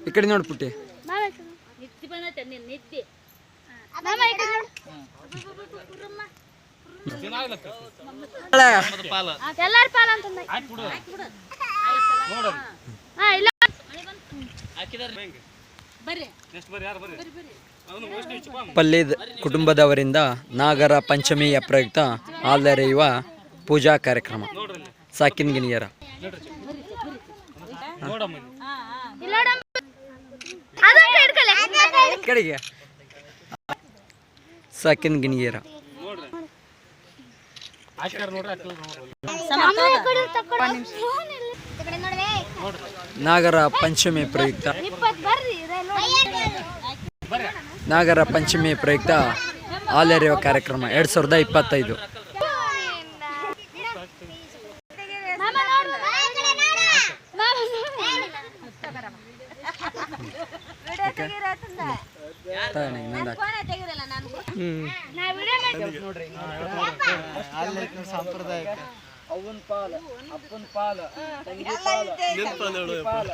ಈ ಕಡೆ ನೋಡು ಪುಟ್ಟಿ. ನಿತ್ತಿ ಬಂದೈತೆ ನಿನ್ ನಿತ್ತಿ ಎಲ್ಲಾರ ಪಾಲ ಅಂತಂದ ಹಾ ಇಲ್ಲ ಬರ್ರಿ ಪಲ್ಲೇದ್ ಕುಟುಂಬದವರಿಂದ ನಾಗರ ಪಂಚಮಿಯ ಪ್ರಯುಕ್ತ ಹಾಲೆರೆಯುವ ಪೂಜಾ ಕಾರ್ಯಕ್ರಮ. ಸಾಕಿನ್ ಗಿಣಿಯರ. ಕಡೆಗೆ. ಸಾಕಿನ ಗಿಣಿಗೇರ ನಾಗರ ಪಂಚಮಿ ಪ್ರಯುಕ್ತ. ನಾಗರ ಪಂಚಮಿ ಪ್ರಯುಕ್ತ ಹಾಲೆರೆಯುವ ಕಾರ್ಯಕ್ರಮ ಎರಡ್ ಸಾವಿರದ ಇಪ್ಪತ್ತೈದು. ತಗೊಳ್ಳಿ, ಅವನ ಪಾಲ ಅಪ್ಪನ ಪಾಲ ತಂಗಿ ಪಾಲ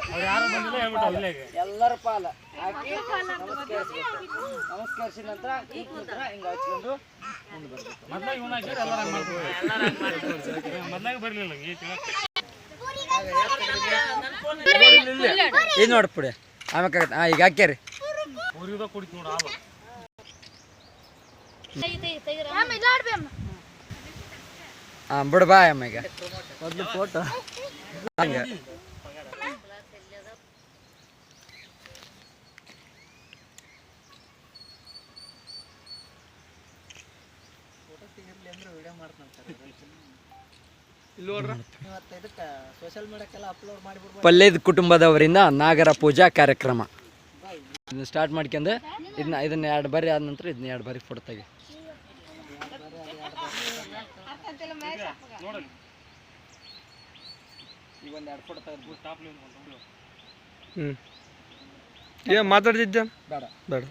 ಎಲ್ಲರ ಪಾಲ. ಹಾಕಿ ನಮಸ್ಕರಿಸಿ. ನಮಸ್ಕರಿಸಿದ ನಂತರ ಈ ನಂತರ ಹಿಂಗ ಹಚ್ಕೊಂಡು ಮುಂದೆ ಬರ್ಬೇಕು ಇದು ನೋಡಿ ಪುಡಿ. ಆಮೇಲೆ ಹಾಂ ಈಗ ಹಾಕ್ಯಾರಿ. ಹಾಂ ಬಿಡು ಬಾ ಅಮ್ಮ ಈಗ. ಮೊದಲು ಫೋಟೋ ಹಂಗೆ. ಪಲ್ಲೇದ್ ಕುಟುಂಬದವರಿಂದ ನಾಗರ ಪೂಜಾ ಕಾರ್ಯಕ್ರಮ. ಇದನ್ನ ಸ್ಟಾರ್ಟ್ ಮಾಡ್ಕೊಂಡು ಇದನ್ನ ಇದನ್ನ ಎರಡು ಬಾರಿ ಆದ ನಂತರ ಇದನ್ನ ಎರಡು ಬಾರಿ ಫೋಟೋ ತೆಗಿ. ಹ್ಞೂ ಏನು ಮಾತಾಡ್ತಿದ್ದೆ? ಬೇಡ. ಬೇಡ.